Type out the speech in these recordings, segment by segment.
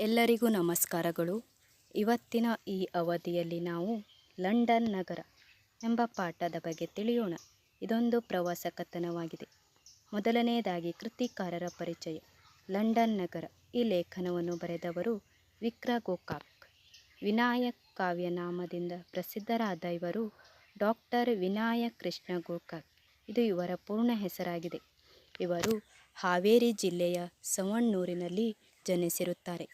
ಎಲ್ಲರಿಗೂ ನಮಸ್ಕಾರಗಳು. ಇವತ್ತಿನ ಈ ಅವಧಿಯಲ್ಲಿ ನಾವು ಲಂಡನ್ ನಗರ ಎಂಬ ಪಾಠದ ಬಗ್ಗೆ ತಿಳಿಯೋಣ. ಇದೊಂದು ಪ್ರವಾಸ ಕಥನವಾಗಿದೆ ಮೊದಲನೆಯದಾಗಿ ಕೃತಿಕಾರರ ಪರಿಚಯ. ಲಂಡನ್ ನಗರ ಈ ಲೇಖನವನ್ನು ಬರೆದವರು ವಿಕ್ರ ಗೋಕಾಕ್. ವಿನಾಯಕ್ ಕಾವ್ಯನಾಮದಿಂದ ಪ್ರಸಿದ್ಧರಾದ ಇವರು ಡಾಕ್ಟರ್ ವಿನಾಯಕ್ ಕೃಷ್ಣ ಗೋಕಾಕ್. ಇದು ಇವರ ಪೂರ್ಣ ಹೆಸರಾಗಿದೆ. ಇವರು ಹಾವೇರಿ ಜಿಲ್ಲೆಯ ಸವಣೂರಿನಲ್ಲಿ ಜನಿಸಿರುತ್ತಾರೆ.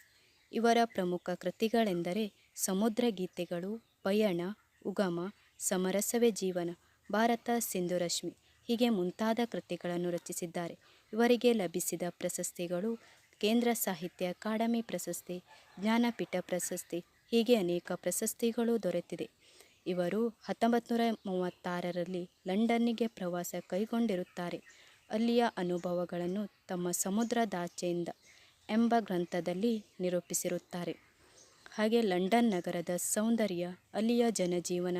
ಇವರ ಪ್ರಮುಖ ಕೃತಿಗಳೆಂದರೆ ಸಮುದ್ರ ಗೀತೆಗಳು ಪಯಣ, ಉಗಮ, ಸಮರಸವೇ ಜೀವನ, ಭಾರತ ಸಿಂಧುರಶ್ಮಿ ಹೀಗೆ ಮುಂತಾದ ಕೃತಿಗಳನ್ನು ರಚಿಸಿದ್ದಾರೆ. ಇವರಿಗೆ ಲಭಿಸಿದ ಪ್ರಶಸ್ತಿಗಳು ಕೇಂದ್ರ ಸಾಹಿತ್ಯ ಅಕಾಡೆಮಿ ಪ್ರಶಸ್ತಿ, ಜ್ಞಾನಪೀಠ ಪ್ರಶಸ್ತಿ, ಹೀಗೆ ಅನೇಕ ಪ್ರಶಸ್ತಿಗಳು ದೊರೆತಿದೆ. ಇವರು ಹತ್ತೊಂಬತ್ತು ನೂರ ಮೂವತ್ತಾರರಲ್ಲಿ ಲಂಡನ್ನಿಗೆ ಪ್ರವಾಸ ಕೈಗೊಂಡಿರುತ್ತಾರೆ. ಅಲ್ಲಿಯ ಅನುಭವಗಳನ್ನು ತಮ್ಮ ಸಮುದ್ರದಾಚೆಯಿಂದ ಎಂಬ ಗ್ರಂಥದಲ್ಲಿ ನಿರೂಪಿಸಿರುತ್ತಾರೆ. ಹಾಗೆ ಲಂಡನ್ ನಗರದ ಸೌಂದರ್ಯ, ಅಲ್ಲಿಯ ಜನಜೀವನ,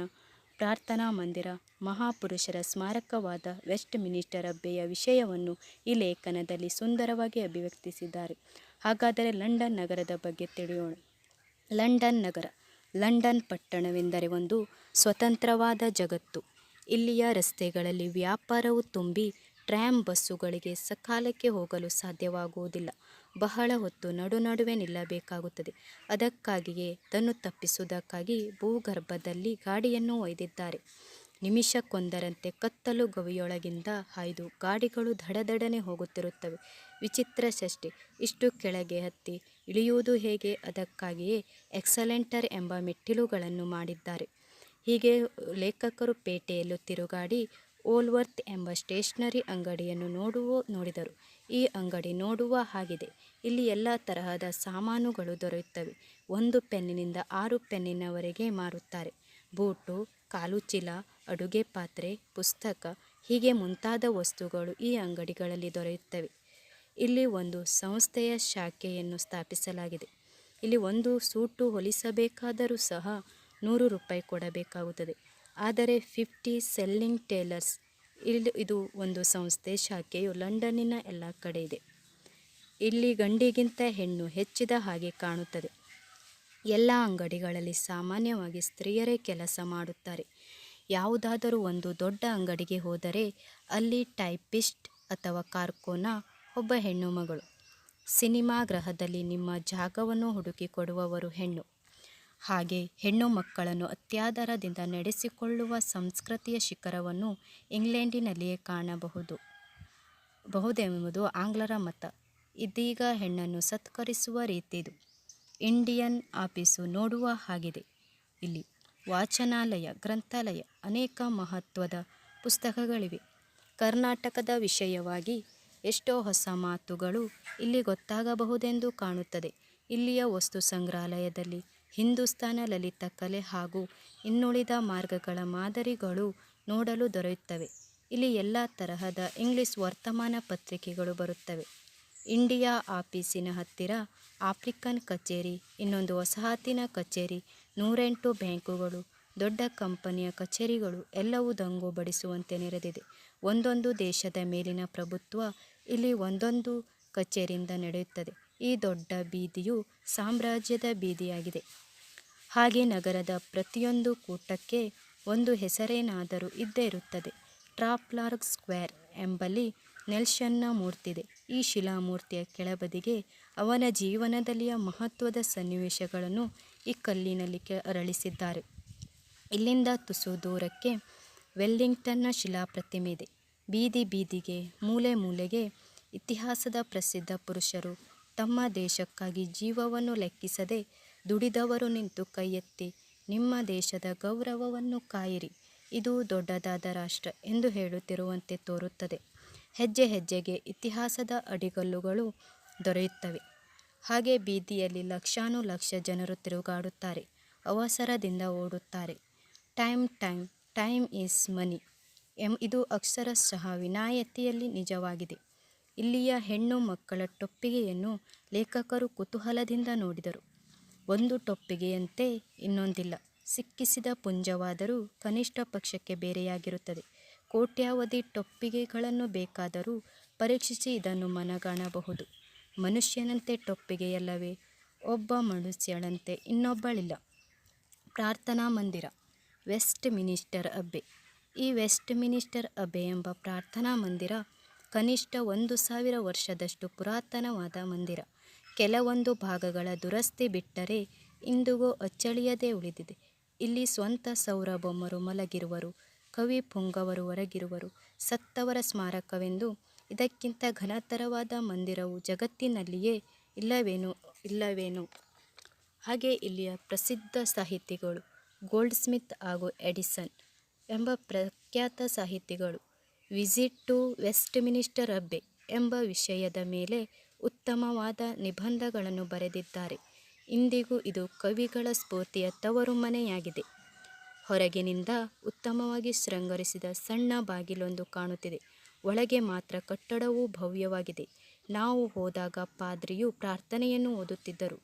ಪ್ರಾರ್ಥನಾ ಮಂದಿರ, ಮಹಾಪುರುಷರ ಸ್ಮಾರಕವಾದ ವೆಸ್ಟ್ ಮಿನಿಸ್ಟರ್ ಅಬ್ಬೆಯ ವಿಷಯವನ್ನು ಈ ಲೇಖನದಲ್ಲಿ ಸುಂದರವಾಗಿ ಅಭಿವ್ಯಕ್ತಿಸಿದ್ದಾರೆ. ಹಾಗಾದರೆ ಲಂಡನ್ ನಗರದ ಬಗ್ಗೆ ತಿಳಿಯೋಣ. ಲಂಡನ್ ನಗರ, ಲಂಡನ್ ಪಟ್ಟಣವೆಂದರೆ ಒಂದು ಸ್ವತಂತ್ರವಾದ ಜಗತ್ತು. ಇಲ್ಲಿಯ ರಸ್ತೆಗಳಲ್ಲಿ ವ್ಯಾಪಾರವು ತುಂಬಿ ಟ್ರ್ಯಾಮ್ ಬಸ್ಸುಗಳಿಗೆ ಸಕಾಲಕ್ಕೆ ಹೋಗಲು ಸಾಧ್ಯವಾಗುವುದಿಲ್ಲ. ಬಹಳ ಹೊತ್ತು ನಡು ನಡುವೆ ನಿಲ್ಲಬೇಕಾಗುತ್ತದೆ. ಅದಕ್ಕಾಗಿಯೇ ಅದನ್ನು ತಪ್ಪಿಸುವುದಕ್ಕಾಗಿ ಭೂಗರ್ಭದಲ್ಲಿ ಗಾಡಿಯನ್ನು ಒಯ್ದಿದ್ದಾರೆ. ನಿಮಿಷಕ್ಕೊಂದರಂತೆ ಕತ್ತಲು ಗವಿಯೊಳಗಿಂದ ಹಾಯ್ದು ಗಾಡಿಗಳು ದಡದಡನೆ ಹೋಗುತ್ತಿರುತ್ತವೆ. ವಿಚಿತ್ರ ಷಷ್ಟಿ ಇಷ್ಟು ಕೆಳಗೆ ಹತ್ತಿ ಇಳಿಯುವುದು ಹೇಗೆ? ಅದಕ್ಕಾಗಿಯೇ ಎಕ್ಸಲೆಂಟರ್ ಎಂಬ ಮೆಟ್ಟಿಲುಗಳನ್ನು ಮಾಡಿದ್ದಾರೆ. ಹೀಗೆ ಲೇಖಕರು ಪೇಟೆಯಲ್ಲೂ ತಿರುಗಾಡಿ ಓಲ್ವರ್ತ್ ಎಂಬ ಸ್ಟೇಷನರಿ ಅಂಗಡಿಯನ್ನು ನೋಡುವ ನೋಡಿದರು. ಈ ಅಂಗಡಿ ನೋಡುವ ಹಾಗಿದೆ. ಇಲ್ಲಿ ಎಲ್ಲ ತರಹದ ಸಾಮಾನುಗಳು ದೊರೆಯುತ್ತವೆ. ಒಂದು ಪೆನ್ನಿನಿಂದ ಆರು ಪೆನ್ನಿನವರೆಗೆ ಮಾರುತ್ತಾರೆ. ಬೂಟು, ಕಾಲುಚೀಲ, ಅಡುಗೆ ಪಾತ್ರೆ, ಪುಸ್ತಕ, ಹೀಗೆ ಮುಂತಾದ ವಸ್ತುಗಳು ಈ ಅಂಗಡಿಗಳಲ್ಲಿ ದೊರೆಯುತ್ತವೆ. ಇಲ್ಲಿ ಒಂದು ಸಂಸ್ಥೆಯ ಶಾಖೆಯನ್ನು ಸ್ಥಾಪಿಸಲಾಗಿದೆ. ಇಲ್ಲಿ ಒಂದು ಸೂಟು ಹೊಲಿಸಬೇಕಾದರೂ ಸಹ ನೂರು ರೂಪಾಯಿ ಕೊಡಬೇಕಾಗುತ್ತದೆ. ಆದರೆ ಫಿಫ್ಟಿ ಸೆಲ್ಲಿಂಗ್ ಟೇಲರ್ಸ್, ಇಲ್ಲಿ ಇದು ಒಂದು ಸಂಸ್ಥೆ, ಶಾಖೆಯು ಲಂಡನ್ನಿನ ಎಲ್ಲ ಕಡೆ ಇದೆ. ಇಲ್ಲಿ ಗಂಡಿಗಿಂತ ಹೆಣ್ಣು ಹೆಚ್ಚಿದ ಹಾಗೆ ಕಾಣುತ್ತದೆ. ಎಲ್ಲ ಅಂಗಡಿಗಳಲ್ಲಿ ಸಾಮಾನ್ಯವಾಗಿ ಸ್ತ್ರೀಯರೇ ಕೆಲಸ ಮಾಡುತ್ತಾರೆ. ಯಾವುದಾದರೂ ಒಂದು ದೊಡ್ಡ ಅಂಗಡಿಗೆ ಹೋದರೆ ಅಲ್ಲಿ ಟೈಪಿಸ್ಟ್ ಅಥವಾ ಕಾರ್ಕೋನ, ಒಬ್ಬ ಹೆಣ್ಣು ಮಗಳು. ಸಿನಿಮಾ ಗ್ರಹದಲ್ಲಿ ನಿಮ್ಮ ಜಾಗವನ್ನು ಹುಡುಕಿಕೊಡುವವರು ಹೆಣ್ಣು. ಹಾಗೆ ಹೆಣ್ಣು ಮಕ್ಕಳನ್ನು ಅತ್ಯಾದರದಿಂದ ನಡೆಸಿಕೊಳ್ಳುವ ಸಂಸ್ಕೃತಿಯ ಶಿಖರವನ್ನು ಇಂಗ್ಲೆಂಡಿನಲ್ಲಿಯೇ ಕಾಣಬಹುದು. ಬಹುದೆಂಬುದು ಆಂಗ್ಲರ ಮತ. ಇದೀಗ ಹೆಣ್ಣನ್ನು ಸತ್ಕರಿಸುವ ರೀತಿದು ಇಂಡಿಯನ್ ಆಫೀಸು ನೋಡುವ ಹಾಗಿದೆ. ಇಲ್ಲಿ ವಾಚನಾಲಯ, ಗ್ರಂಥಾಲಯ ಅನೇಕ ಮಹತ್ವದ ಪುಸ್ತಕಗಳಿವೆ. ಕರ್ನಾಟಕದ ವಿಷಯವಾಗಿ ಎಷ್ಟೋ ಹೊಸ ಮಾತುಗಳು ಇಲ್ಲಿ ಗೊತ್ತಾಗಬಹುದೆಂದು ಕಾಣುತ್ತದೆ. ಇಲ್ಲಿಯ ವಸ್ತು ಸಂಗ್ರಹಾಲಯದಲ್ಲಿ ಹಿಂದೂಸ್ತಾನ ಲಲಿತ ಕಲೆ ಹಾಗೂ ಇನ್ನುಳಿದ ಮಾರ್ಗಗಳ ಮಾದರಿಗಳು ನೋಡಲು ದೊರೆಯುತ್ತವೆ. ಇಲ್ಲಿ ಎಲ್ಲ ತರಹದ ಇಂಗ್ಲಿಷ್ ವರ್ತಮಾನ ಪತ್ರಿಕೆಗಳು ಬರುತ್ತವೆ. ಇಂಡಿಯಾ ಆಫೀಸಿನ ಹತ್ತಿರ ಆಫ್ರಿಕನ್ ಕಚೇರಿ, ಇನ್ನೊಂದು ವಸಾಹತಿನ ಕಚೇರಿ, ನೂರೆಂಟು ಬ್ಯಾಂಕುಗಳು, ದೊಡ್ಡ ಕಂಪನಿಯ ಕಚೇರಿಗಳು ಎಲ್ಲವೂ ದಂಗು ಬಡಿಸುವಂತೆ ನೆರೆದಿದೆ. ಒಂದೊಂದು ದೇಶದ ಮೇಲಿನ ಪ್ರಭುತ್ವ ಇಲ್ಲಿ ಒಂದೊಂದು ಕಚೇರಿಯಿಂದ ನಡೆಯುತ್ತದೆ. ಈ ದೊಡ್ಡ ಬೀದಿಯು ಸಾಮ್ರಾಜ್ಯದ ಬೀದಿಯಾಗಿದೆ. ಹಾಗೆ ನಗರದ ಪ್ರತಿಯೊಂದು ಕೂಟಕ್ಕೆ ಒಂದು ಹೆಸರೇನಾದರೂ ಇದ್ದೇ ಇರುತ್ತದೆ. ಟ್ರಾಪ್ಲಾರ್ಕ್ ಸ್ಕ್ವೇರ್ ಎಂಬಲ್ಲಿ ನೆಲ್ಸನ್ನ ಮೂರ್ತಿದೆ. ಈ ಶಿಲಾಮೂರ್ತಿಯ ಕೆಳಬದಿಗೆ ಅವನ ಜೀವನದಲ್ಲಿಯ ಮಹತ್ವದ ಸನ್ನಿವೇಶಗಳನ್ನು ಈ ಕಲ್ಲಿನಲ್ಲಿ ಅರಳಿಸಿದ್ದಾರೆ. ಇಲ್ಲಿಂದ ತುಸು ದೂರಕ್ಕೆ ವೆಲ್ಲಿಂಗ್ಟನ್ನ ಶಿಲಾಪ್ರತಿಮೆ ಇದೆ ಬೀದಿ ಬೀದಿಗೆ, ಮೂಲೆ ಮೂಲೆಗೆ ಇತಿಹಾಸದ ಪ್ರಸಿದ್ಧ ಪುರುಷರು ತಮ್ಮ ದೇಶಕ್ಕಾಗಿ ಜೀವವನ್ನು ಲೆಕ್ಕಿಸದೆ ದುಡಿದವರು ನಿಂತು ಕೈಯೆತ್ತಿ ನಿಮ್ಮ ದೇಶದ ಗೌರವವನ್ನು ಕಾಯಿರಿ. ಇದು ದೊಡ್ಡದಾದ ರಾಷ್ಟ್ರ ಎಂದು ಹೇಳುತ್ತಿರುವಂತೆ ತೋರುತ್ತದೆ. ಹೆಜ್ಜೆ ಹೆಜ್ಜೆಗೆ ಇತಿಹಾಸದ ಅಡಿಗಲ್ಲುಗಳು ದೊರೆಯುತ್ತವೆ. ಹಾಗೆ ಬೀದಿಯಲ್ಲಿ ಲಕ್ಷಾನು ಲಕ್ಷ ಜನರು ತಿರುಗಾಡುತ್ತಾರೆ, ಅವಸರದಿಂದ ಓಡುತ್ತಾರೆ. Time time time is money M, ಇದು ಅಕ್ಷರಶಃ ವಿನಾಯತಿಯಲ್ಲಿ ನಿಜವಾಗಿದೆ. ಇಲ್ಲಿಯ ಹೆಣ್ಣು ಮಕ್ಕಳ ಟೊಪ್ಪಿಗೆಯನ್ನು ಲೇಖಕರು ಕುತೂಹಲದಿಂದ ನೋಡಿದರು. ಒಂದು ಟೊಪ್ಪಿಗೆಯಂತೆ ಇನ್ನೊಂದಿಲ್ಲ, ಸಿಕ್ಕಿಸಿದ ಪುಂಜವಾದರೂ ಕನಿಷ್ಠ ಪಕ್ಷಕ್ಕೆ ಬೇರೆಯಾಗಿರುತ್ತದೆ. ಕೋಟ್ಯಾವಧಿ ಟೊಪ್ಪಿಗೆಗಳನ್ನು ಬೇಕಾದರೂ ಪರೀಕ್ಷಿಸಿ ಇದನ್ನು ಮನಗಾಣಬಹುದು. ಮನುಷ್ಯನಂತೆ ಟೊಪ್ಪಿಗೆಯಲ್ಲವೇ, ಒಬ್ಬ ಮನುಷ್ಯಳಂತೆ ಇನ್ನೊಬ್ಬಳಿಲ್ಲ. ಪ್ರಾರ್ಥನಾ ಮಂದಿರ ವೆಸ್ಟ್ ಮಿನಿಸ್ಟರ್ ಅಬ್ಬೆ. ಈ ವೆಸ್ಟ್ ಮಿನಿಸ್ಟರ್ ಅಬ್ಬೆ ಎಂಬ ಪ್ರಾರ್ಥನಾ ಮಂದಿರ ಕನಿಷ್ಠ ಒಂದು ಸಾವಿರ ವರ್ಷದಷ್ಟು ಪುರಾತನವಾದ ಮಂದಿರ. ಕೆಲವೊಂದು ಭಾಗಗಳ ದುರಸ್ತಿ ಬಿಟ್ಟರೆ ಇಂದಿಗೂ ಅಚ್ಚಳಿಯದೇ ಉಳಿದಿದೆ. ಇಲ್ಲಿ ಸ್ವಂತ ಸೌರಬೊಮ್ಮರು ಮಲಗಿರುವರು ಕವಿ ಪುಂಗವರು ಹೊರಗಿರುವರು. ಸತ್ತವರ ಸ್ಮಾರಕವೆಂದು ಇದಕ್ಕಿಂತ ಘನತರವಾದ ಮಂದಿರವು ಜಗತ್ತಿನಲ್ಲಿಯೇ ಇಲ್ಲವೇನು ಇಲ್ಲವೇನು. ಹಾಗೆ ಇಲ್ಲಿಯ ಪ್ರಸಿದ್ಧ ಸಾಹಿತಿಗಳು ಗೋಲ್ಡ್ ಸ್ಮಿತ್ ಹಾಗೂ ಎಡಿಸನ್ ಎಂಬ ಪ್ರಖ್ಯಾತ ಸಾಹಿತಿಗಳು visit to Westminster Abbey ಎಂಬ ವಿಷಯದ ಮೇಲೆ ಉತ್ತಮವಾದ ನಿಬಂಧಗಳನ್ನು ಬರೆದಿದ್ದಾರೆ. ಇಂದಿಗೂ ಇದು ಕವಿಗಳ ಸ್ಫೂರ್ತಿಯ ತವರು ಮನೆಯಾಗಿದೆ ಹೊರಗಿನಿಂದ ಉತ್ತಮವಾಗಿ ಶೃಂಗರಿಸಿದ ಸಣ್ಣ ಬಾಗಿಲೊಂದು ಕಾಣುತ್ತಿದೆ. ಒಳಗೆ ಮಾತ್ರ ಕಟ್ಟಡವು ಭವ್ಯವಾಗಿದೆ. ನಾವು ಹೋದಾಗ ಪಾದ್ರಿಯು ಪ್ರಾರ್ಥನೆಯನ್ನು ಓದುತ್ತಿದ್ದರು.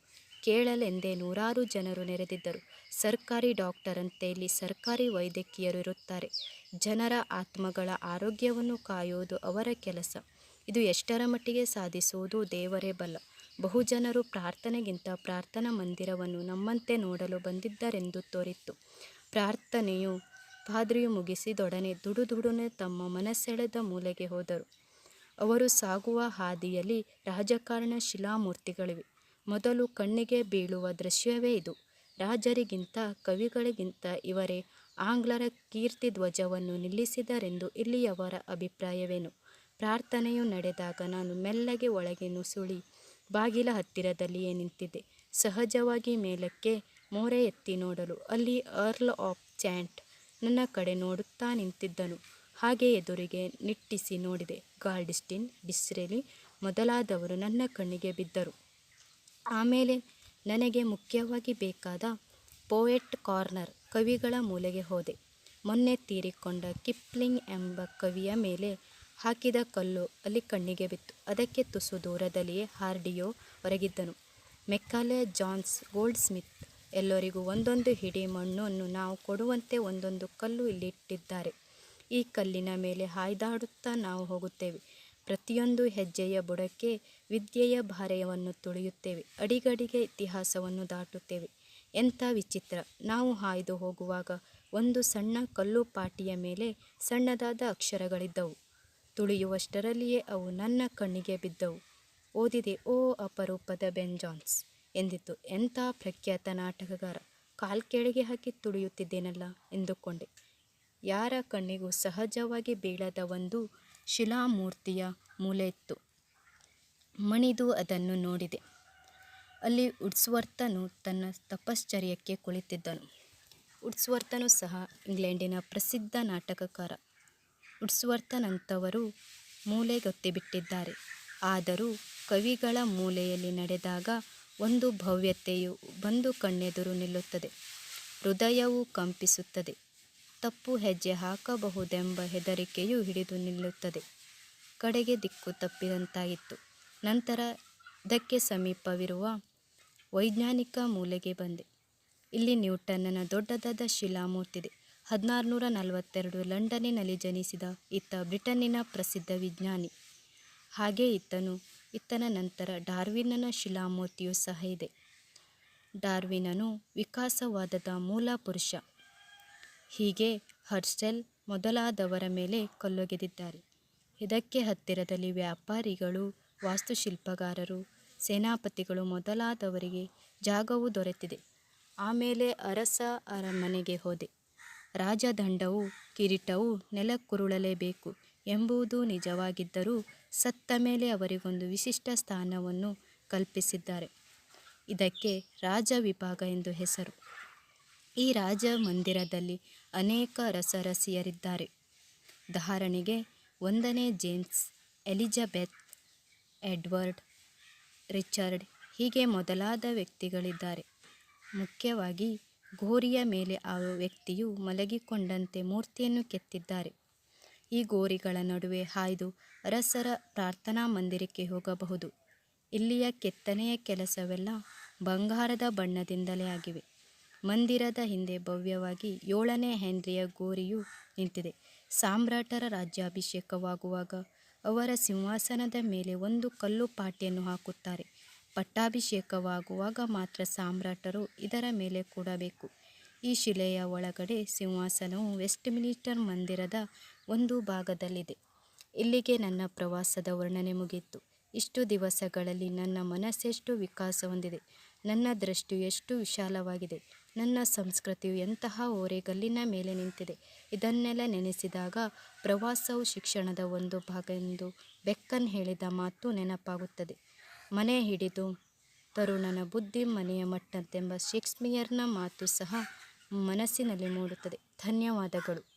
ಕೇಳಲೆಂದೇ ನೂರಾರು ಜನರು ನೆರೆದಿದ್ದರು. ಸರ್ಕಾರಿ ಡಾಕ್ಟರಂತೆ ಇಲ್ಲಿ ಸರ್ಕಾರಿ ವೈದ್ಯಕೀಯರು ಇರುತ್ತಾರೆ. ಜನರ ಆತ್ಮಗಳ ಆರೋಗ್ಯವನ್ನು ಕಾಯುವುದು ಅವರ ಕೆಲಸ. ಇದು ಎಷ್ಟರ ಮಟ್ಟಿಗೆ ಸಾಧಿಸುವುದು ದೇವರೇ ಬಲ್ಲ ಬಹುಜನರು ಪ್ರಾರ್ಥನೆಗಿಂತ ಪ್ರಾರ್ಥನಾ ಮಂದಿರವನ್ನು ನಮ್ಮಂತೆ ನೋಡಲು ಬಂದಿದ್ದರೆಂದು ತೋರಿತ್ತು. ಪ್ರಾರ್ಥನೆಯು ಪಾದ್ರಿಯು ಮುಗಿಸಿದೊಡನೆ ದುಡುದುಡನೆ ತಮ್ಮ ಮನಸೆಳೆದ ಮೂಲೆಗೆ ಹೋದರು. ಅವರು ಸಾಗುವ ಹಾದಿಯಲ್ಲಿ ರಾಜಕಾರಣ ಶಿಲಾಮೂರ್ತಿಗಳಿವೆ. ಮೊದಲು ಕಣ್ಣಿಗೆ ಬೀಳುವ ದೃಶ್ಯವೇ ಇದು. ರಾಜರಿಗಿಂತ ಕವಿಗಳಿಗಿಂತ ಇವರೇ ಆಂಗ್ಲರ ಕೀರ್ತಿ ಧ್ವಜವನ್ನು ನಿಲ್ಲಿಸಿದರೆಂದು ಇಲ್ಲಿಯವರ ಅಭಿಪ್ರಾಯವೇನು? ಪ್ರಾರ್ಥನೆಯು ನಡೆದಾಗ ನಾನು ಮೆಲ್ಲಗೆ ಒಳಗೆ ನುಸುಳಿ ಬಾಗಿಲ ಹತ್ತಿರದಲ್ಲಿಯೇ ನಿಂತಿದೆ. ಸಹಜವಾಗಿ ಮೇಲಕ್ಕೆ ಮೋರೆ ಎತ್ತಿ ನೋಡಲು ಅಲ್ಲಿ ಅರ್ಲ್ ಆಫ್ ಚ್ಯಾಂಟ್ ನನ್ನ ಕಡೆ ನೋಡುತ್ತಾ ನಿಂತಿದ್ದನು. ಹಾಗೆ ಎದುರಿಗೆ ನಿಟ್ಟಿಸಿ ನೋಡಿದೆ. ಗಾರ್ಡಿಸ್ಟಿನ್, ಬಿಸ್ರೇಲಿ ಮೊದಲಾದವರು ನನ್ನ ಕಣ್ಣಿಗೆ ಬಿದ್ದರು. ಆಮೇಲೆ ನನಗೆ ಮುಖ್ಯವಾಗಿ ಬೇಕಾದ ಪೋಯೆಟ್ ಕಾರ್ನರ್ ಕವಿಗಳ ಮೂಲೆಗೆ ಹೋದೆ. ಮೊನ್ನೆ ತೀರಿಕೊಂಡ ಕಿಪ್ಲಿಂಗ್ ಎಂಬ ಕವಿಯ ಮೇಲೆ ಹಾಕಿದ ಕಲ್ಲು ಅಲ್ಲಿ ಕಣ್ಣಿಗೆ ಬಿತ್ತು. ಅದಕ್ಕೆ ತುಸು ದೂರದಲ್ಲಿಯೇ ಹಾರ್ಡಿಯೋ ಹೊರಗಿದ್ದನು ಮೆಕ್ಕಾಲೆ, ಜಾನ್ಸ್ ಗೋಲ್ಡ್ ಸ್ಮಿತ್ ಎಲ್ಲರಿಗೂ ಒಂದೊಂದು ಹಿಡಿ ಮಣ್ಣನ್ನು ನಾವು ಕೊಡುವಂತೆ ಒಂದೊಂದು ಕಲ್ಲು ಇಲ್ಲಿಟ್ಟಿದ್ದಾರೆ. ಈ ಕಲ್ಲಿನ ಮೇಲೆ ಹಾಯ್ದಾಡುತ್ತಾ ನಾವು ಹೋಗುತ್ತೇವೆ. ಪ್ರತಿಯೊಂದು ಹೆಜ್ಜೆಯ ಬುಡಕ್ಕೆ ವಿದ್ಯೆಯ ಭಾರೆಯವನ್ನು ತುಳಿಯುತ್ತೇವೆ. ಅಡಿಗಡಿಗೆ ಇತಿಹಾಸವನ್ನು ದಾಟುತ್ತೇವೆ. ಎಂಥ ವಿಚಿತ್ರ. ನಾವು ಹಾಯ್ದು ಹೋಗುವಾಗ ಒಂದು ಸಣ್ಣ ಕಲ್ಲು ಪಾಟಿಯ ಮೇಲೆ ಸಣ್ಣದಾದ ಅಕ್ಷರಗಳಿದ್ದವು. ತುಳಿಯುವಷ್ಟರಲ್ಲಿಯೇ ಅವು ನನ್ನ ಕಣ್ಣಿಗೆ ಬಿದ್ದವು. ಓದಿದೆ, ಓ ಅಪರೂಪದ ಬೆಂಜಾನ್ಸ್ ಎಂದಿತ್ತು ಎಂಥ ಪ್ರಖ್ಯಾತ ನಾಟಕಗಾರ! ಕಾಲ್ ಕೆಳಗೆ ಹಾಕಿ ತುಳಿಯುತ್ತಿದ್ದೇನಲ್ಲ ಎಂದುಕೊಂಡೆ. ಯಾರ ಕಣ್ಣಿಗೂ ಸಹಜವಾಗಿ ಬೀಳದ ಒಂದು ಶಿಲಾಮೂರ್ತಿಯ ಮೂಲೆ ಇತ್ತು ಮಣಿದು ಅದನ್ನು ನೋಡಿದೆ. ಅಲ್ಲಿ ಉಡ್ಸ್ವರ್ತನು ತನ್ನ ತಪಶ್ಚರ್ಯಕ್ಕೆ ಕುಳಿತಿದ್ದನು. ಉಡ್ಸ್ವರ್ತನು ಸಹ ಇಂಗ್ಲೆಂಡಿನ ಪ್ರಸಿದ್ಧ ನಾಟಕಕಾರ. ಉಡ್ಸ್ವರ್ತನಂಥವರು ಮೂಲೆಗೊತ್ತಿಬಿಟ್ಟಿದ್ದಾರೆ. ಆದರೂ ಕವಿಗಳ ಮೂಲೆಯಲ್ಲಿ ನಡೆದಾಗ ಒಂದು ಭವ್ಯತೆಯು ಬಂದು ಕಣ್ಣೆದುರು ನಿಲ್ಲುತ್ತದೆ. ಹೃದಯವು ಕಂಪಿಸುತ್ತದೆ. ತಪ್ಪು ಹೆಜ್ಜೆ ಹಾಕಬಹುದೆಂಬ ಹೆದರಿಕೆಯು ಹಿಡಿದು ನಿಲ್ಲುತ್ತದೆ. ಕಡೆಗೆ ದಿಕ್ಕು ತಪ್ಪಿದಂತಾಯಿತು. ನಂತರ ಇದಕ್ಕೆ ಸಮೀಪವಿರುವ ವೈಜ್ಞಾನಿಕ ಮೂಲೆಗೆ ಬಂದೆ. ಇಲ್ಲಿ ನ್ಯೂಟನ್ನನ ದೊಡ್ಡದಾದ ಶಿಲಾಮೂರ್ತಿದೆ. ಹದಿನಾರುನೂರ ನಲವತ್ತೆರಡು ಲಂಡನ್ನಿನಲ್ಲಿ ಜನಿಸಿದ ಇತ್ತ ಬ್ರಿಟನ್ನಿನ ಪ್ರಸಿದ್ಧ ವಿಜ್ಞಾನಿ. ಹಾಗೆ ಇತ್ತನು. ಇತ್ತನ ನಂತರ ಡಾರ್ವಿನ್ನನ ಶಿಲಾಮೂರ್ತಿಯೂ ಸಹ ಇದೆ. ಡಾರ್ವಿನನು ವಿಕಾಸವಾದದ ಮೂಲ ಪುರುಷ. ಹೀಗೆ ಹರ್ಸ್ಟೆಲ್ ಮೊದಲಾದವರ ಮೇಲೆ ಕಲ್ಲೊಗೆದಿದ್ದಾರೆ. ಇದಕ್ಕೆ ಹತ್ತಿರದಲ್ಲಿ ವ್ಯಾಪಾರಿಗಳು, ವಾಸ್ತುಶಿಲ್ಪಗಾರರು, ಸೇನಾಪತಿಗಳು ಮೊದಲಾದವರಿಗೆ ಜಾಗವು ದೊರೆತಿದೆ. ಆಮೇಲೆ ಅರಸ ಅರಮನೆಗೆ ಹೋದೆ. ರಾಜದಂಡವು ಕಿರೀಟವು ನೆಲಕ್ಕುರುಳಲೇಬೇಕು ಎಂಬುದು ನಿಜವಾಗಿದ್ದರೂ ಸತ್ತ ಮೇಲೆ ಅವರಿಗೊಂದು ವಿಶಿಷ್ಟ ಸ್ಥಾನವನ್ನು ಕಲ್ಪಿಸಿದ್ದಾರೆ. ಇದಕ್ಕೆ ರಾಜ ವಿಭಾಗ ಎಂದು ಹೆಸರು. ಈ ರಾಜ ಮಂದಿರದಲ್ಲಿ ಅನೇಕ ರಸರಸಿಯರಿದ್ದಾರೆ. ಉದಾಹರಣೆಗೆ, ಒಂದನೇ ಜೇಮ್ಸ್, ಎಲಿಜಬೆತ್, ಎಡ್ವರ್ಡ್, ರಿಚರ್ಡ್ ಹೀಗೆ ಮೊದಲಾದ ವ್ಯಕ್ತಿಗಳಿದ್ದಾರೆ. ಮುಖ್ಯವಾಗಿ ಗೋರಿಯ ಮೇಲೆ ಆ ವ್ಯಕ್ತಿಯು ಮಲಗಿಕೊಂಡಂತೆ ಮೂರ್ತಿಯನ್ನು ಕೆತ್ತಿದ್ದಾರೆ. ಈ ಗೋರಿಗಳ ನಡುವೆ ಹಾಯ್ದು ಅರಸರ ಪ್ರಾರ್ಥನಾ ಮಂದಿರಕ್ಕೆ ಹೋಗಬಹುದು. ಇಲ್ಲಿಯ ಕೆತ್ತನೆಯ ಕೆಲಸವೆಲ್ಲ ಬಂಗಾರದ ಬಣ್ಣದಿಂದಲೇ ಆಗಿವೆ. ಮಂದಿರದ ಹಿಂದೆ ಭವ್ಯವಾಗಿ ಏಳನೇ ಹೆನ್ರಿಯ ಗೋರಿಯು ನಿಂತಿದೆ. ಸಾಮ್ರಾಟರ ರಾಜ್ಯಾಭಿಷೇಕವಾಗುವಾಗ ಅವರ ಸಿಂಹಾಸನದ ಮೇಲೆ ಒಂದು ಕಲ್ಲು ಪಾಟಿಯನ್ನು ಹಾಕುತ್ತಾರೆ. ಪಟ್ಟಾಭಿಷೇಕವಾಗುವಾಗ ಮಾತ್ರ ಸಾಮ್ರಾಟರು ಇದರ ಮೇಲೆ ಕೂಡಬೇಕು. ಈ ಶಿಲೆಯ ಒಳಗಡೆ ಸಿಂಹಾಸನವು ವೆಸ್ಟ್ ಮಿನಿಸ್ಟರ್ ಮಂದಿರದ ಒಂದು ಭಾಗದಲ್ಲಿದೆ. ಇಲ್ಲಿಗೆ ನನ್ನ ಪ್ರವಾಸದ ವರ್ಣನೆ ಮುಗಿಯಿತು. ಇಷ್ಟು ದಿವಸಗಳಲ್ಲಿ ನನ್ನ ಮನಸ್ಸೆಷ್ಟು ವಿಕಾಸ ಹೊಂದಿದೆ. ನನ್ನ ದೃಷ್ಟಿ ಎಷ್ಟು ವಿಶಾಲವಾಗಿದೆ. ನನ್ನ ಸಂಸ್ಕೃತಿಯು ಎಂತಹ ಓರೆಗಲ್ಲಿನ ಮೇಲೆ ನಿಂತಿದೆ. ಇದನ್ನೆಲ್ಲ ನೆನೆಸಿದಾಗ ಪ್ರವಾಸವು ಶಿಕ್ಷಣದ ಒಂದು ಭಾಗ ಎಂದು ಬೆಕ್ಕನ್ ಹೇಳಿದ ಮಾತು ನೆನಪಾಗುತ್ತದೆ. ಮನೆ ಹಿಡಿದು ತರುಣನ ಬುದ್ಧಿ ಮನೆಯ ಮಟ್ಟಂತೆಂಬ ಶೇಕ್ಸ್ಪಿಯರ್ನ ಮಾತು ಸಹ ಮನಸ್ಸಿನಲ್ಲಿ ಮೂಡುತ್ತದೆ. ಧನ್ಯವಾದಗಳು.